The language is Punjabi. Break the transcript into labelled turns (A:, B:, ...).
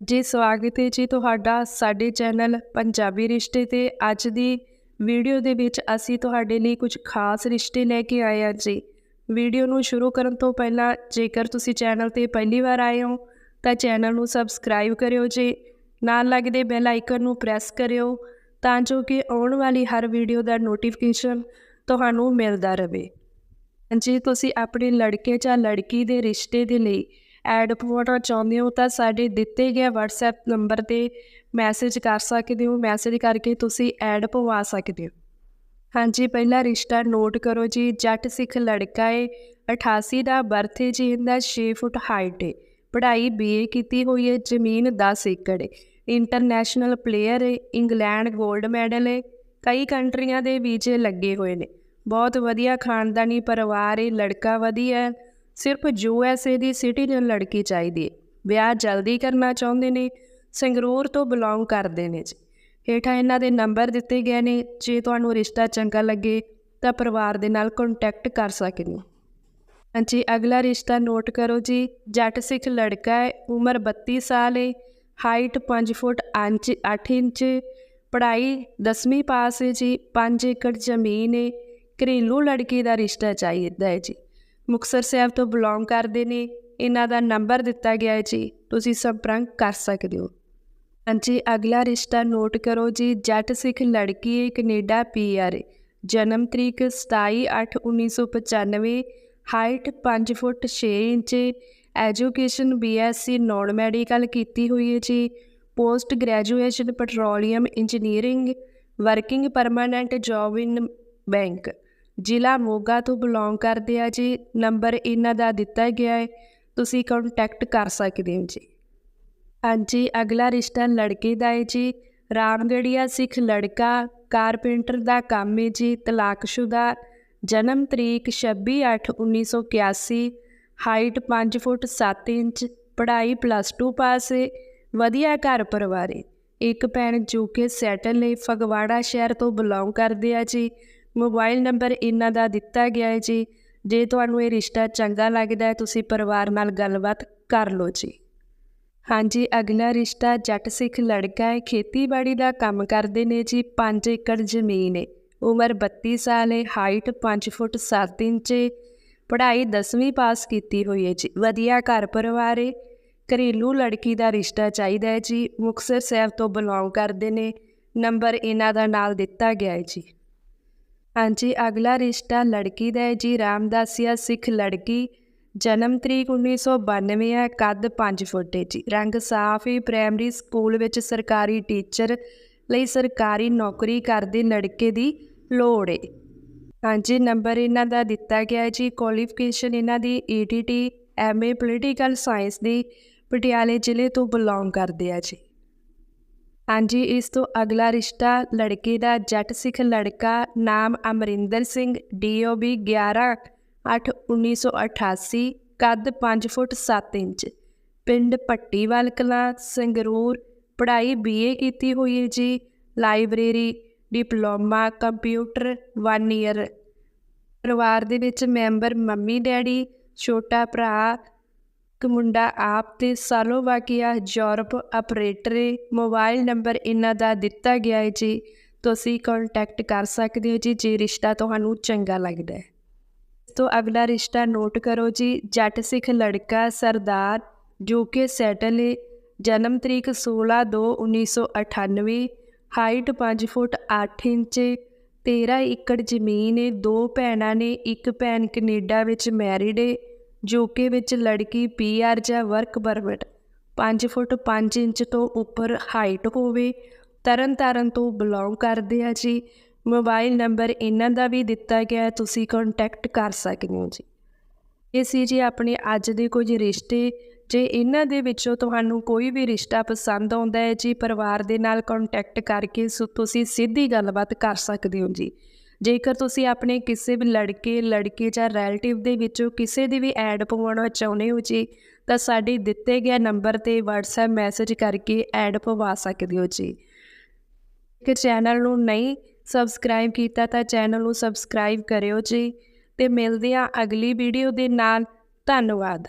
A: ਜੀ, ਸਵਾਗਤ ਹੈ ਜੀ ਤੁਹਾਡਾ ਸਾਡੇ ਚੈਨਲ ਪੰਜਾਬੀ ਰਿਸ਼ਤੇ ਤੇ। ਅੱਜ ਦੀ ਵੀਡੀਓ ਦੇ ਵਿੱਚ ਅਸੀਂ ਤੁਹਾਡੇ ਲਈ ਕੁਝ ਖਾਸ ਰਿਸ਼ਤੇ ਲੈ ਕੇ ਆਏ ਹਾਂ ਜੀ। ਵੀਡੀਓ ਨੂੰ ਸ਼ੁਰੂ ਕਰਨ ਤੋਂ ਪਹਿਲਾਂ ਜੇਕਰ ਤੁਸੀਂ ਚੈਨਲ ਤੇ ਪਹਿਲੀ ਵਾਰ ਆਏ ਹੋ, ਤਾਂ ਚੈਨਲ ਨੂੰ ਸਬਸਕ੍ਰਾਈਬ ਕਰਿਓ ਜੀ। ਨਾਲ ਲੱਗਦੇ ਬੈਲ ਆਈਕਨ ਨੂੰ ਪ੍ਰੈਸ ਕਰਿਓ, ਤਾਂ ਜੋ ਕਿ ਆਉਣ ਵਾਲੀ ਹਰ ਵੀਡੀਓ ਦਾ ਨੋਟੀਫਿਕੇਸ਼ਨ ਤੁਹਾਨੂੰ ਮਿਲਦਾ ਰਹੇ। ਜੇ ਤੁਸੀਂ ਆਪਣੇ ਲੜਕੇ ਜਾਂ ਲੜਕੀ ਦੇ ਰਿਸ਼ਤੇ ਦੇ ਲਈ ਐਡ ਪਵਾਉਣਾ ਚਾਹੁੰਦੇ ਹੋ ਤਾਂ ਸਾਡੇ ਦਿੱਤੇ ਗਏ WhatsApp ਨੰਬਰ ਤੇ ਮੈਸੇਜ ਕਰ ਸਕਦੇ ਹੋ। ਮੈਸੇਜ ਕਰਕੇ ਤੁਸੀਂ ਐਡ ਪਵਾ ਸਕਦੇ ਹੋ। ਹਾਂਜੀ, ਪਹਿਲਾ ਰਿਸ਼ਤਾ ਨੋਟ ਕਰੋ ਜੀ। ਜੱਟ ਸਿੱਖ ਲੜਕਾ ਏ 88 ਦਾ ਬਰਥ ਏ ਜੀ, ਇਹਦਾ 6 ਫੁੱਟ ਹਾਈਟ ਏ। ਪੜ੍ਹਾਈ ਬੀਏ ਕੀਤੀ ਹੋਈ ਹੈ ਜ਼ਮੀਨ 10 ਏਕੜ ਏ। ਇੰਟਰਨੈਸ਼ਨਲ ਪਲੇਅਰ ਏ, ਇੰਗਲੈਂਡ 골ਡ ਮੈਡਲ ਏ। ਕਈ ਕੰਟਰੀਆਂ ਦੇ ਵੀਜ਼ੇ ਲੱਗੇ ਹੋਏ ਨੇ। ਬਹੁਤ ਵਧੀਆ ਖਾਨਦਾਨੀ ਪਰਿਵਾਰ ਏ, ਲੜਕਾ ਵਧੀਆ ਸਿਰਫ ਯੂ ਐਸ ਏ ਦੀ ਸਿਟੀਜ਼ਨ ਲੜਕੀ ਚਾਹੀਦੀ ਹੈ ਵਿਆਹ ਜਲਦੀ ਕਰਨਾ ਚਾਹੁੰਦੇ ਨੇ, ਸੰਗਰੂਰ ਤੋਂ ਬਿਲੋਂਗ ਕਰਦੇ ਨੇ ਜੀ। ਹੇਠਾਂ ਇਹਨਾਂ ਦੇ ਨੰਬਰ ਦਿੱਤੇ ਗਏ ਨੇ, ਜੇ ਤੁਹਾਨੂੰ ਰਿਸ਼ਤਾ ਚੰਗਾ ਲੱਗੇ, ਤਾਂ ਪਰਿਵਾਰ ਦੇ ਨਾਲ ਕੰਟੈਕਟ ਕਰ ਸਕਦੇ ਹੋ। ਹਾਂਜੀ, ਅਗਲਾ ਰਿਸ਼ਤਾ ਨੋਟ ਕਰੋ ਜੀ। ਜੱਟ ਸਿੱਖ ਲੜਕਾ ਹੈ, ਉਮਰ 32 ਸਾਲ ਹੈ ਹਾਈਟ 5 ਫੁੱਟ 8 ਇੰਚ, ਪੜ੍ਹਾਈ 10ਵੀਂ ਪਾਸ ਹੈ ਜੀ 5 ਏਕੜ ਜ਼ਮੀਨ ਹੈ ਘਰੇਲੂ ਲੜਕੀ ਦਾ ਰਿਸ਼ਤਾ ਚਾਹੀਦਾ ਹੈ ਜੀ। ਮੁਕਸਰ ਸਾਹਿਬ ਤੋਂ ਬਿਲੋਂਗ ਕਰਦੇ ਨੇ, ਇਹਨਾਂ ਦਾ ਨੰਬਰ ਦਿੱਤਾ ਗਿਆ ਹੈ ਜੀ, ਤੁਸੀਂ ਸੰਪਰਕ ਕਰ ਸਕਦੇ ਹੋ। ਹਾਂਜੀ, ਅਗਲਾ ਰਿਸ਼ਤਾ ਨੋਟ ਕਰੋ ਜੀ, ਜੱਟ ਸਿੱਖ ਲੜਕੀ ਹੈ, ਕੈਨੇਡਾ ਪੀਆਰ ਹੈ ਜਨਮ ਤਰੀਕ 27/8/1995 height 5 foot 6 inch education BSc non medical ਕੀਤੀ ਹੋਈ ਹੈ ਜੀ post graduation petroleum engineering working permanent job in bank ਜ਼ਿਲ੍ਹਾ ਮੋਗਾ ਤੋਂ ਬਿਲੋਂਗ ਕਰਦੇ ਆ ਜੀ ਨੰਬਰ ਇਹਨਾਂ ਦਾ ਦਿੱਤਾ ਗਿਆ ਹੈ, ਤੁਸੀਂ ਕੰਟੈਕਟ ਕਰ ਸਕਦੇ ਹੋ ਜੀ। ਹਾਂਜੀ, ਅਗਲਾ ਰਿਸ਼ਤਾ ਲੜਕੇ ਦਾ ਹੈ ਜੀ ਰਾਮਗੜੀਆ ਸਿੱਖ ਲੜਕਾ, ਕਾਰਪੈਂਟਰ ਦਾ ਕੰਮ ਹੈ ਜੀ, ਤਲਾਕਸ਼ੁਦਾ, ਜਨਮ ਤਰੀਕ 26/8/1981 ਹਾਈਟ 5 ਫੁੱਟ 7 ਇੰਚ, ਪੜ੍ਹਾਈ ਪਲੱਸ 2 ਪਾਸ ਹੈ, ਵਧੀਆ ਘਰ ਪਰਿਵਾਰ ਹੈ। ਇੱਕ ਭੈਣ ਜੋ ਕਿ ਸੈਟਲ ਹੈ, ਫਗਵਾੜਾ ਸ਼ਹਿਰ ਤੋਂ ਬਿਲੋਂਗ ਕਰਦੇ ਆ ਜੀ ਮੋਬਾਈਲ ਨੰਬਰ ਇਹਨਾਂ ਦਾ ਦਿੱਤਾ ਗਿਆ ਹੈ ਜੀ। ਜੇ ਤੁਹਾਨੂੰ ਇਹ ਰਿਸ਼ਤਾ ਚੰਗਾ ਲੱਗਦਾ ਹੈ, ਤੁਸੀਂ ਪਰਿਵਾਰ ਨਾਲ ਗੱਲਬਾਤ ਕਰ ਲਓ ਜੀ। ਹਾਂਜੀ, ਅਗਲਾ ਰਿਸ਼ਤਾ ਜੱਟ ਸਿੱਖ ਲੜਕਾ ਹੈ। ਖੇਤੀਬਾੜੀ ਦਾ ਕੰਮ ਕਰਦੇ ਨੇ ਜੀ। 5 ਏਕੜ ਜ਼ਮੀਨ ਹੈ। ਉਮਰ 32 ਸਾਲ ਹੈ। ਹਾਈਟ 5 ਫੁੱਟ 7 ਇੰਚ ਹੈ। ਪੜ੍ਹਾਈ 10ਵੀਂ ਪਾਸ ਕੀਤੀ ਹੋਈ ਹੈ ਜੀ। ਵਧੀਆ ਘਰ ਪਰਿਵਾਰ ਹੈ। ਘਰੇਲੂ ਲੜਕੀ ਦਾ ਰਿਸ਼ਤਾ ਚਾਹੀਦਾ ਹੈ ਜੀ। ਮੁਕਤਸਰ ਸਾਹਿਬ ਤੋਂ ਬਿਲੋਂਗ ਕਰਦੇ ਨੇ। ਨੰਬਰ ਇਹਨਾਂ ਦਾ ਨਾਲ ਦਿੱਤਾ ਗਿਆ ਹੈ ਜੀ। ਹਾਂਜੀ, ਅਗਲਾ ਰਿਸ਼ਤਾ ਲੜਕੀ ਦਾ ਹੈ ਜੀ, ਰਾਮਦਾਸੀਆ ਸਿੱਖ ਲੜਕੀ, ਜਨਮ ਤਰੀਕ 1992 ਹੈ, ਕੱਦ 5 ਫੁੱਟ ਹੈ ਜੀ। ਰੰਗ ਸਾਫ਼ ਹੀ ਪ੍ਰਾਇਮਰੀ ਸਕੂਲ ਵਿੱਚ ਸਰਕਾਰੀ ਟੀਚਰ ਲਈ ਸਰਕਾਰੀ ਨੌਕਰੀ ਕਰਦੇ ਲੜਕੇ ਦੀ ਲੋੜ ਹੈ ਹਾਂਜੀ ਨੰਬਰ ਇਹਨਾਂ ਦਾ ਦਿੱਤਾ ਗਿਆ ਹੈ ਜੀ ਕੁਆਲੀਫਿਕੇਸ਼ਨ ਇਹਨਾਂ ਦੀ ਈਟੀਟੀ ਐਮਏ ਪੋਲੀਟੀਕਲ ਸਾਇੰਸ ਦੀ ਪਟਿਆਲੇ ਜ਼ਿਲ੍ਹੇ ਤੋਂ ਬਿਲੋਂਗ ਕਰਦੇ ਆ ਜੀ। ਹਾਂਜੀ, ਇਸ ਤੋਂ ਅਗਲਾ ਰਿਸ਼ਤਾ ਲੜਕੇ ਦਾ ਜੱਟ ਸਿੱਖ ਲੜਕਾ ਨਾਮ ਅਮਰਿੰਦਰ ਸਿੰਘ ਡੀਓਬੀ 11 8 1988 ਕੱਦ 5 ਫੁੱਟ 7 ਇੰਚ। ਪਿੰਡ ਪੱਟੀਵਾਲ ਕਲਾਂ, ਸੰਗਰੂਰ। ਪੜ੍ਹਾਈ ਬੀਏ ਕੀਤੀ ਹੋਈ ਹੈ ਜੀ। ਲਾਇਬ੍ਰੇਰੀ, ਡਿਪਲੋਮਾ, ਕੰਪਿਊਟਰ 1 ਈਅਰ ਪਰਿਵਾਰ ਦੇ ਵਿੱਚ ਮੈਂਬਰ ਮੰਮੀ ਡੈਡੀ, ਛੋਟਾ ਭਰਾ ਮੁੰਡਾ ਆਪ ਤੇ Slovakia Europe operator mobile number ਇਹਨਾਂ ਦਾ ਦਿੱਤਾ ਗਿਆ ਹੈ ਜੀ। ਤੁਸੀਂ ਕੰਟੈਕਟ ਕਰ ਸਕਦੇ ਹੋ ਜੀ, ਜੇ ਰਿਸ਼ਤਾ ਤੁਹਾਨੂੰ ਚੰਗਾ ਲੱਗਦਾ ਹੈ। ਤੋਂ ਅਗਲਾ ਰਿਸ਼ਤਾ ਨੋਟ ਕਰੋ ਜੀ, ਜੱਟ ਸਿੱਖ ਲੜਕਾ ਸਰਦਾਰ ਜੋ ਕਿ ਸੈਟਲ ਹੈ, ਜਨਮ ਤਰੀਕ 16/2/1998 ਹਾਈਟ 5 ਫੁੱਟ 8 ਇੰਚ 13 ਏਕੜ ਜ਼ਮੀਨ ਹੈ, ਦੋ ਭੈਣਾਂ ਨੇ, ਇੱਕ ਭੈਣ ਕੈਨੇਡਾ ਵਿੱਚ ਮੈਰਿਡ ਹੈ। ਯੂਕੇ ਵਿੱਚ ਲੜਕੀ ਪੀਆਰ ਜਾਂ ਵਰਕ ਪਰਮਿਟ 5 ਫੁੱਟ 5 ਇੰਚ ਤੋਂ ਉੱਪਰ ਹਾਈਟ ਹੋਵੇ ਤਰਨ ਤਾਰਨ ਤੋਂ ਬਿਲੋਂਗ ਕਰਦੇ ਆ ਜੀ। ਮੋਬਾਈਲ ਨੰਬਰ ਇਹਨਾਂ ਦਾ ਵੀ ਦਿੱਤਾ ਗਿਆ ਤੁਸੀਂ ਕੰਟੈਕਟ ਕਰ ਸਕਦੇ ਹੋ ਜੀ। ਇਹ ਸੀ ਜੀ ਆਪਣੇ ਅੱਜ ਦੇ ਕੁਝ ਰਿਸ਼ਤੇ। ਜੇ ਇਹਨਾਂ ਦੇ ਵਿੱਚੋਂ ਤੁਹਾਨੂੰ ਕੋਈ ਵੀ ਰਿਸ਼ਤਾ ਪਸੰਦ ਆਉਂਦਾ ਹੈ ਜੀ, ਪਰਿਵਾਰ ਦੇ ਨਾਲ ਕੰਟੈਕਟ ਕਰਕੇ ਸੋ ਤੁਸੀਂ ਸਿੱਧੀ ਗੱਲਬਾਤ ਕਰ ਸਕਦੇ ਹੋ ਜੀ। ਜੇਕਰ ਤੁਸੀਂ ਆਪਣੇ ਕਿਸੇ ਵੀ ਲੜਕੇ, ਲੜਕੀ ਜਾਂ ਰਿਲੇਟਿਵ ਦੇ ਵਿੱਚੋਂ ਕਿਸੇ ਦੀ ਵੀ ਐਡ ਪਵਾਉਣਾ ਚਾਹੁੰਦੇ ਹੋ ਜੀ, ਤਾਂ ਸਾਡੇ ਦਿੱਤੇ ਗਏ ਨੰਬਰ ਤੇ WhatsApp ਮੈਸੇਜ ਕਰਕੇ ਐਡ ਪਵਾ ਸਕਦੇ ਹੋ ਜੀ। ਕਿ ਚੈਨਲ ਨੂੰ ਨਹੀਂ ਸਬਸਕ੍ਰਾਈਬ ਕੀਤਾ ਤਾਂ ਚੈਨਲ ਨੂੰ ਸਬਸਕ੍ਰਾਈਬ ਕਰਿਓ ਜੀ, ਤੇ ਮਿਲਦੇ ਹਾਂ ਅਗਲੀ ਵੀਡੀਓ ਦੇ ਨਾਲ। ਧੰਨਵਾਦ।